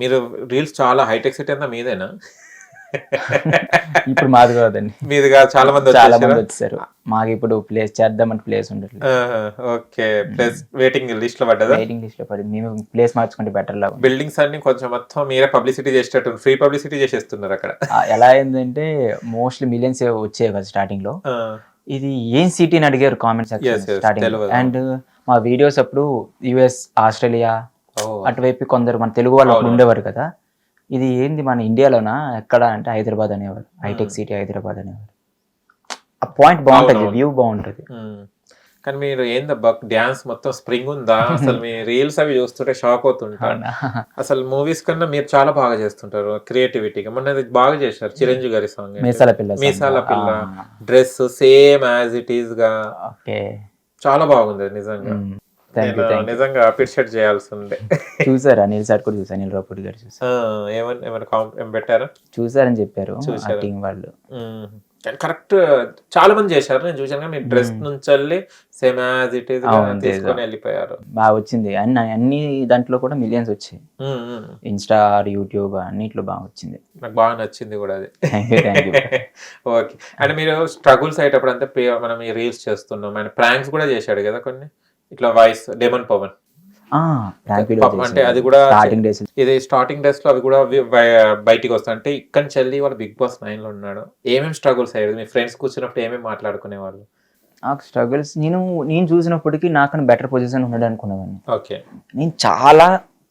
మీరు రీల్స్ చాలా hitech city అంతా మీదేనా? ఇప్పుడు మాది కాదండి మీది కాదు చాలా మంది చాలా వచ్చేసారా? మంది వచ్చారు మాకు ఇప్పుడు ప్లేస్ చేద్దామంటే ప్లేస్ ఉండట్లేదు. ఆహా, ఓకే. ప్లస్ వెయిటింగ్ లిస్ట్లో పడ్డదా? వెయిటింగ్ లిస్ట్లో పడింది మేము ప్లేస్ మార్చుకుంటే బెటర్ లా. బిల్డింగ్స్ అన్ని కొంచెం మొత్తం మీరే పబ్లిసిటీ చేసేటట్టు ఫ్రీ పబ్లిసిటీ చేసేస్తున్నారు అక్కడ. ఎలా అయిందంటే మోస్ట్లీ మిలియన్స్ వచ్చాయి కదా స్టార్టింగ్లో. ఇది ఏం సిటీ అని అడిగారు comment Yes, section yes, starting. And మా వీడియోస్ అప్పుడు యుఎస్ ఆస్ట్రేలియా అటువైపు కొందరు మన తెలుగు వాళ్ళు అప్పుడు. ఉండేవారు కదా. ఇది ఏంది మన ఇండియాలోనా? ఎక్కడ అంటే హైదరాబాద్ అనేవారు. హైటెక్ సిటీ హైదరాబాద్ అనేవారు. ఆ పాయింట్ బాగుంటది. వ్యూ బాగుంటది. కానీ మీరు ఏందబ్బా డ్యాన్స్ మొత్తం స్ప్రింగ్ ఉందా? అసలు మీ రీల్స్ అవి చూస్తుంటే షాక్ అవుతుంటా. అవునా? అసలు మూవీస్ కన్నా మీరు చాలా బాగా చేస్తుంటారు క్రియేటివిటీగా. మొన్న బాగా చేశారు చిరంజీవి గారి సాంగ్ మీసాల పిల్ల. మీసాల పిల్ల. డ్రెస్ సేమ్ యాజ్ ఇట్ ఈస్గా. ఓకే. చాలా బాగుంది నిజంగా. నిజంగా అప్రిషియేట్ చేయాల్సి ఉండే చూసారా? అనిల్ సార్ కూడా చూసారు? అనిల్ రాపూడి గారు చూసారు? పెట్టారా? చూసారని చెప్పారు? టీం వాళ్ళు. కరెక్ట్ చాలా మంది చేశారు. నేను చూసాను కానీ డ్రెస్ నుంచి వెళ్ళి సేమ్ యాజ్ ఇట్ అవును, తీసుకొని. వెళ్ళిపోయారు. బాగా వచ్చింది. అన్ని అన్ని దాంట్లో కూడా మిలియన్స్ వచ్చాయి. ఇన్స్టా యూట్యూబ్ అన్నిట్లో బాగా వచ్చింది. నాకు బాగా నచ్చింది కూడా అది. ఓకే అంటే మీరు స్ట్రగుల్స్ అయ్యేటప్పుడు అంతా మనం రీల్స్ చేస్తున్నాం. ఆయన ప్రాంక్స్ కూడా చేశాడు కదా కొన్ని? ఇట్లా వాయిస్ డెమన్ పవన్ అంటే అది కూడా స్టార్టింగ్ డేస్ ఇది స్టార్టింగ్ డేస్లో అవి కూడా బయటికి వస్తాయి అంటే ఇక్కడ నుంచి వెళ్ళి బిగ్ బాస్ నైన్లో ఉన్నాడు. ఏమేమి స్ట్రగుల్స్ అయ్యేది మీ ఫ్రెండ్స్ కూర్చున్నప్పుడు ఏమేమి మాట్లాడుకునే వాళ్ళు? నాకు స్ట్రగుల్స్ నేను నేను చూసినప్పటికీ నాకన్నా బెటర్ పొజిషన్ ఉన్నాడు అనుకునేవాడిని. ఓకే. నేను చాలా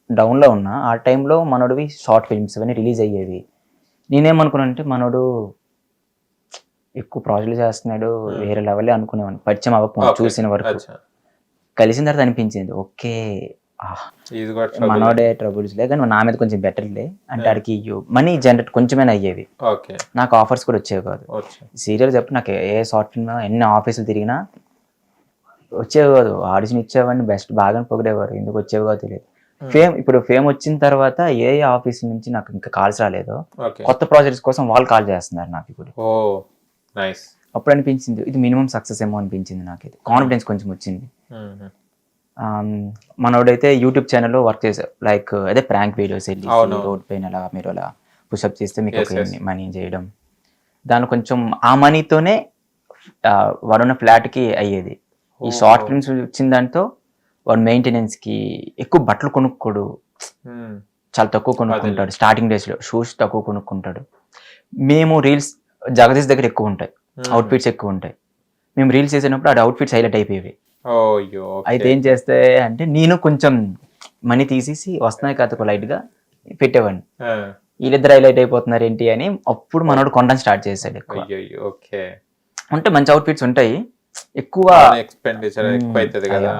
డౌన్లో ఉన్నా. ఆ టైంలో మనోడివి షార్ట్ ఫిల్మ్స్ అవన్నీ రిలీజ్ అయ్యేవి. నేనేమనుకున్నానంటే మనోడు ఎక్కువ ప్రాజెక్టులు చేస్తున్నాడు వేరే లెవెలే అనుకునేవాడిని. పరిచయం అవ్వకుండా. చూసిన వరకు. కలిసిన తర్వాత అనిపించింది ఓకే. మనోడే ట్రబుల్స్ లే కానీ నా మీద కొంచెం బెటర్లే అంటే ఆడికి మనీ జనరేట్ కొంచెమైనా అయ్యేవి. నాకు ఆఫర్స్ కూడా వచ్చేవి కాదు. సీరియల్ చెప్పి నాకు ఏ షార్ట్ ఫిల్మ్ ఎన్ని ఆఫీసులు తిరిగినా వచ్చేవి కాదు. ఆడిషన్ ఇచ్చేవాడిని బెస్ట్ బాగా పొగిడేవారు. ఎందుకు వచ్చేవి కాదు తెలియదు. ఫేమ్ ఇప్పుడు ఫేమ్ వచ్చిన తర్వాత ఏ ఆఫీస్ నుంచి నాకు ఇంకా కాల్స్ రాలేదో. కొత్త ప్రాజెక్ట్స్ కోసం వాళ్ళు కాల్ చేస్తున్నారు నాకు ఇప్పుడు. నైస్ అప్పుడు అనిపించింది ఇది మినిమం సక్సెస్ ఏమో అనిపించింది నాకు ఇది కాన్ఫిడెన్స్ కొంచెం వచ్చింది. మనోడైతే యూట్యూబ్ ఛానల్లో వర్క్ చేశారు లైక్ అదే ప్రాంక్ వీడియోస్ వెళ్ళి. రోడ్ పైన అలా మీరు అలా పుషప్ చేస్తే మీకు ఒక. మనీ చేయడం. దానిలో కొంచెం ఆ మనీతోనే వాడున్న ఫ్లాట్కి అయ్యేది. ఈ షార్ట్ ఫిల్మ్స్ వచ్చిన దాంతో వాడు maintenance కి ఎక్కువ బట్టలు కొనుక్కోడు. చాలా తక్కువ కొనుక్కుంటాడు. స్టార్టింగ్ డేస్లో షూస్ తక్కువ కొనుక్కుంటాడు. మేము రీల్స్ జగదీష్ దగ్గర ఎక్కువ ఉంటాయి. అవుట్ఫిట్స్ ఎక్కువ ఉంటాయి. మేము రీల్స్ చేసినప్పుడు ఆ అవుట్ఫిట్స్ హైలైట్ అయిపోయేవి. అయితే ఏం చేస్తే అంటే నేను కొంచెం మనీ తీసేసి వస్తున్నాయి కదా లైట్గా పెట్టేవాడిని. వీళ్ళిద్దరు హైలైట్ అయిపోతున్నారు ఏంటి అని అప్పుడు మనోడు కొనడం స్టార్ట్ చేశాడు ఎక్కువ. అంటే మంచి అవుట్ఫిట్స్ ఉంటాయి. ఎక్కువ ఎక్స్పెండిచర్ ఎక్కువ అవుతుంది కదా.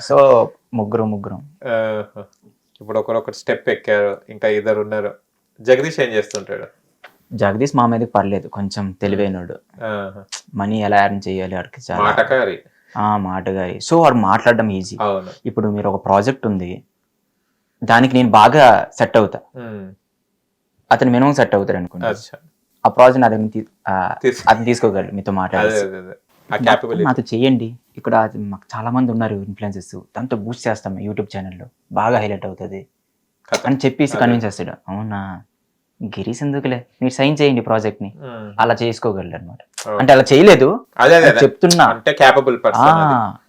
సో ముగ్గురు ముగ్గురు. ఇప్పుడు ఒకరొకరు స్టెప్ ఎక్కారు ఇంకా ఇద్దరు ఉన్నారు. జగదీష్ ఏం చేస్తుంటాడు? జగదీష్ మా మీదకి పర్లేదు కొంచెం తెలివైనడు. మనీ ఎలా ఎర్న్ చేయాలి వాడికి చాలా. ఆ మాటగారి. సో వాడు మాట్లాడడం ఈజీ ఇప్పుడు మీరు ఒక ప్రాజెక్ట్ ఉంది దానికి నేను బాగా సెట్ అవుతా. అతను మినిమం సెట్ అవుతాడు అనుకోండి అచ్చా. ఆ ప్రాజెక్ట్ నా దగ్గర తీ- ఆ, తీస్- అతను తీసుకోగలడు మీతో అదే మాట్లాడి అదే అదే. ఆ క్యాపబిలిటీ నాతో చేయండి. ఇక్కడ మాకు చాలా మంది ఉన్నారు ఇన్ఫ్లుయెన్సెస్ దాంతో బూస్ట్ చేస్తాం యూట్యూబ్ ఛానల్లో బాగా హైలైట్ అవుతుంది. అని చెప్పేసి కన్విన్స్ చేస్తాడు. అవునా? గిరీష్ ఎందుకులే మీరు సైన్ చేయండి ప్రాజెక్ట్ని. అలా చేసుకోగలడు అనమాట అంటే అలా చేయలేదు. చెప్తున్నా. అంటే క్యాపబుల్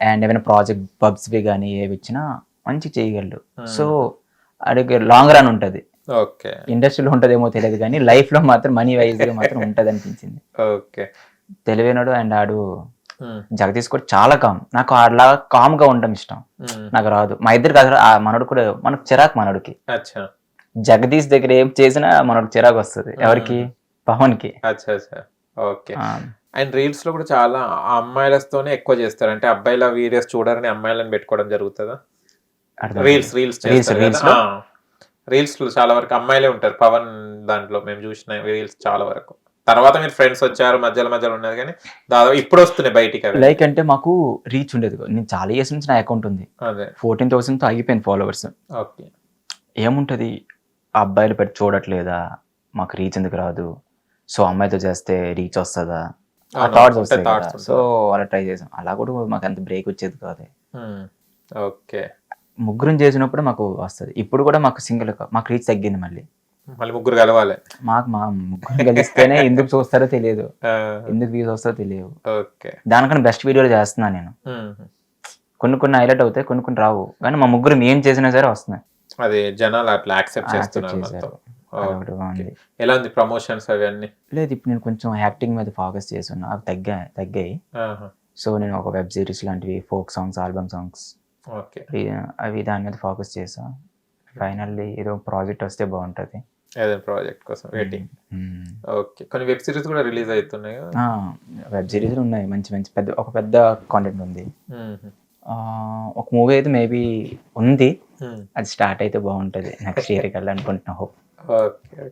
అండ్ ఏమైనా ప్రాజెక్ట్ పబ్స్ కానీ ఏవి ఇచ్చినా మంచి చేయగలడు సో అడిగే లాంగ్ రన్ ఉంటది. ఓకే. ఇండస్ట్రీలో ఉంటదేమో తెలియదు కానీ లైఫ్లో మాత్రం మనీ వైజ్గా మాత్రం ఉంటది అనిపించింది. ఓకే. తెలివైనడు అండ్ ఆడు జగదీష్ కూడా చాలా కామ్ నాకు అలా కామ్గా ఉండడం ఇష్టం. నాకు రాదు. మా ఇద్దరికి అసలు మనోడు కూడా మనకు చిరాకు మనోడికి. అచ్చా. జగదీష్ దగ్గర ఏం చేసినా మనోడు చిరాకు వస్తుంది. ఎవరికి? పవన్కి ఓకే. అండ్ రీల్స్లో కూడా చాలా అమ్మాయిలతోనే ఎక్కువ చేస్తారు. అంటే అబ్బాయిల వీడియోస్ చూడరని అమ్మాయిలను పెట్టుకోవడం జరుగుతుందా? Reels reels? రీల్స్లో చాలా వరకు అమ్మాయిలే ఉంటారు. పవన్ దాంట్లో మేము చూసిన రీల్స్ చాలా వరకు. తర్వాత మీరు ఫ్రెండ్స్ వచ్చారు మధ్యలో మధ్యలో ఉన్నారు కానీ దాదాపు ఇప్పుడు వస్తున్నాయి బయటికి లైక్ అంటే మాకు రీచ్ ఉండేది. నేను చాలా ఇయర్స్ నుంచి నా అకౌంట్ ఉంది. అదే. ఫోర్టీన్ థౌసండ్తో ఆగిపోయింది ఫాలోవర్స్. ఓకే. ఏముంటది? ఆ అబ్బాయిలు పెట్టి చూడట్లేదా? మాకు రీచ్ ఎందుకు రాదు? సో అమ్మాయితో చేస్తే రీచ్ వస్తుందా? ఆ థాట్స్ వస్తాయి కదా. సో అలా ట్రై చేసాం. అలా కూడా మాకు అంత బ్రేక్ వచ్చేది కాదు. ఓకే. ముగ్గురం చేసినప్పుడు మాకు వస్తుంది. ఇప్పుడు కూడా మాకు సింగిల్ మాకు రీచ్ తగ్గింది మళ్ళీ. మళ్ళీ ముగ్గురు కలవాలి. మాకు మా ముగ్గురు కలిస్తేనే ఎందుకు చూస్తారో తెలియదు. ఎందుకు వ్యూస్ వస్తారో తెలియదు ఓకే. దానికన్నా బెస్ట్ వీడియోలు చేస్తున్నాను నేను. కొన్ని కొన్ని హైలైట్ అవుతాయి కొన్ని కొన్ని రావు. కానీ మా ముగ్గురు ఏం చేసినా సరే వస్తున్నాయి. అది జనాలు అట్లా యాక్సెప్ట్ చేస్తున్నారు. మొత్తం. ఎలా ఉంది ప్రమోషన్స్ అవన్నీ? లేదు ఇప్పుడు నేను కొంచెం యాక్టింగ్ మీద ఫోకస్ చేస్తున్నా. అవి తగ్గా తగ్గాయి. సో నేను ఒక వెబ్ సిరీస్ లాంటివి folk songs album songs okay. అవి దాని మీద ఫోకస్ చేసా ఫైనల్లీ ఏదో ప్రాజెక్ట్ వస్తే బాగుంటుంది. ఏదైనా ప్రాజెక్ట్ కోసం వెయిటింగ్ ఓకే. కొన్ని వెబ్ సిరీస్ కూడా రిలీజ్ అవుతున్నాయి? వెబ్ సిరీస్లు ఉన్నాయి. మంచి మంచి పెద్ద ఒక పెద్ద కాంటెంట్ ఉంది. ఒక మూవీ అయితే మేబీ ఉంది. ఉమ్. అది స్టార్ట్ అయితే బాగుంటుంది. నెక్స్ట్ ఇయర్ కల్లా అనుకుంటున్నా హోప్ ఓకే